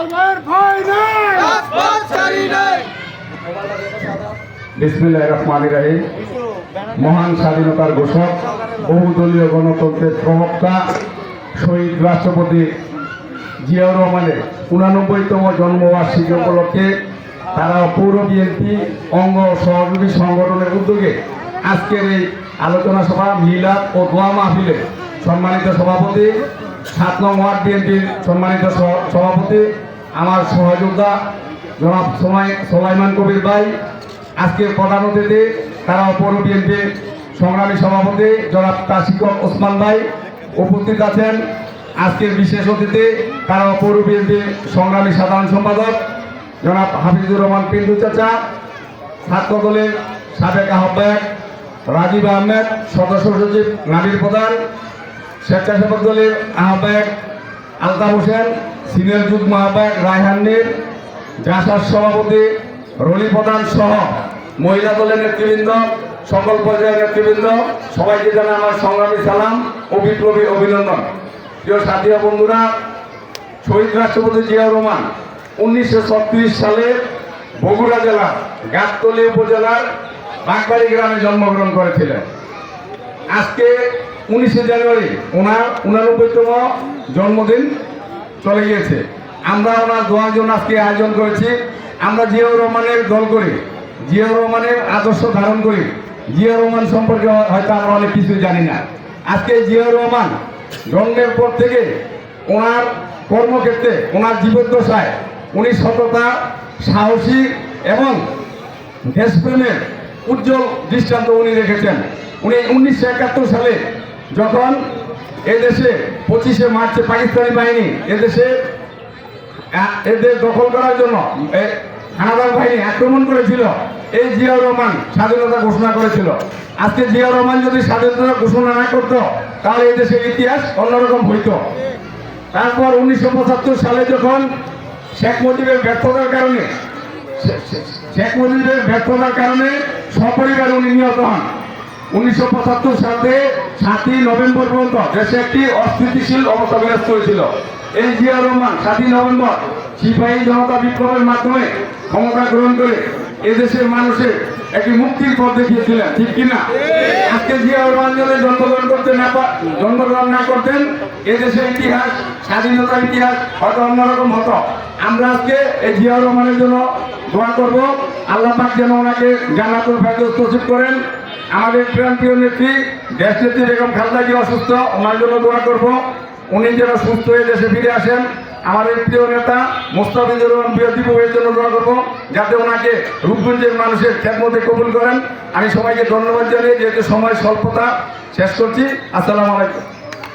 মুসলমানের ভয় নাই। রাজপথ ছাড়ি নাই। বিসমিল্লাহ রহমান রাহিম। মহান স্বাধীনতার ঘোষক বহুদলীয় গণতন্ত্রের প্রবক্তা শহীদ রাষ্ট্রপতি জিয়াউর রহমানের উনানব্বইতম জন্মবার্ষিকী উপলক্ষে তারা পৌর বিএনপি অঙ্গ সহযোগী সংগঠনের উদ্যোগে আজকের এই আলোচনা সভা মিলাদ ও দোয়া মাহফিলে সম্মানিত সভাপতি সাত নং ওয়ার্ড বিএনপির সম্মানিত সভাপতি আমার সহযোদ্ধা জনাব সোলাইমান কবির ভাই আজকের প্রধান অতিথি, তারা পৌর বিএনপির সংগ্রামী সভাপতি জনাব তার শিক্ষক ওসমান ভাই উপস্থিত আছেন। আজকের বিশেষ অতিথি, তারা পৌর বিএনপির সংগ্রামী সাধারণ সম্পাদক জনাব হাফিজুর রহমান পিন্টু চাচা, ছাত্র দলের সাবেক আহ্বায়ক রাজীব আহমেদ, সদস্য সচিব নাবির প্রধান, স্বেচ্ছাসেবক দলের আহ্বায়ক আলতাফ হোসেন সিনিয়র যুগ্ম আহ্বায়ক রায়হান মীর জাসার সভাপতি রনি প্রধান সহ মহিলা দলের নেতৃবৃন্দ, সকল পর্যায়ের নেতৃবৃন্দ, সবাইকে জানা আমার সংগ্রামী সালাম ও বিপ্লবী অভিনন্দন। প্রিয় সাথী বন্ধুরা, শহীদ রাষ্ট্রপতি জিয়াউর রহমান উনিশশো ছত্রিশ সালে বগুড়া জেলার গাবতলী উপজেলার বাগবাড়ি গ্রামে জন্মগ্রহণ করেছিলেন। আজকে উনিশে জানুয়ারি, ওনার উনানব্বইতম জন্মদিন। চলে গিয়েছে। আমরা ওনার দোয়ার জন্য আজকে আয়োজন করেছি। আমরা জিয়াউর রহমানের দল করি, জিয়াউর রহমানের আদর্শ ধারণ করি। জিয়াউর রহমান সম্পর্কে হয়তো আমরা অনেক কিছু জানি না। আজকে জিয়াউর রহমান জন্মের পর থেকে ওনার কর্মক্ষেত্রে, ওনার জীবদ্দশায় উনি সততা, সাহসী এবং দেশপ্রেমের উজ্জ্বল দৃষ্টান্ত উনি রেখেছেন। উনি উনিশশো একাত্তর সালে যখন এদেশে পঁচিশে মার্চে পাকিস্তানি বাহিনী এদেশে এদের দখল করার জন্য হানাদার বাহিনী আক্রমণ করেছিল। এই জিয়াউর রহমান স্বাধীনতা ঘোষণা করেছিল। আজকে জিয়াউর রহমান যদি স্বাধীনতা ঘোষণা না করতো, তাহলে এই দেশের ইতিহাস অন্যরকম হইত। তারপর উনিশশো পঁচাত্তর সালে যখন শেখ মুজিবের ব্যর্থতার কারণে শেখ মুজিবের ব্যর্থতার কারণে সপরিবার উনি নিহত হন। উনিশশো পঁচাত্তর সালে সাতই নভেম্বর পর্যন্ত দেশে একটি অস্থিতিশীল অবস্থা বিরাজ করেছিল। এই জিয়াউর রহমান সাতই নভেম্বর সিপাহী জনতা বিপ্লবের মাধ্যমে ক্ষমতা গ্রহণ করে এদেশের মানুষের একটি মুক্তির পথ দেখিয়েছিলেন। ঠিক কিনা? আজকে জিয়াউর রহমান যদি জন্মগ্রহণ করতে না জন্মগ্রহণ না করতেন, এদেশের ইতিহাস, স্বাধীনতার ইতিহাস হয়তো অন্যরকম হতো। আমরা আজকে এই জিয়াউর রহমানের জন্য দোয়া করব। আল্লাহ পাক যেন ওনাকে জান্নাতুল ফেরদৌস নসিব করেন। আমাদের প্রিয় নেত্রী, দেশ নেত্রী বেগম খালদা জি অসুস্থ, ওনার জন্য দোয়া করব। উনি যেন সুস্থ হয়ে দেশে ফিরে আসেন। আমাদের প্রিয় নেতা মোস্তাফিজুর রহমান বিরোধী এর জন্য দোয়া করব, যাতে ওনাকে রূপগঞ্জের মানুষের খেদমতে কবুল করেন। আমি সবাইকে ধন্যবাদ জানিয়ে যেহেতু সময় স্বল্পতা শেষ করছি। আসসালামু আলাইকুম।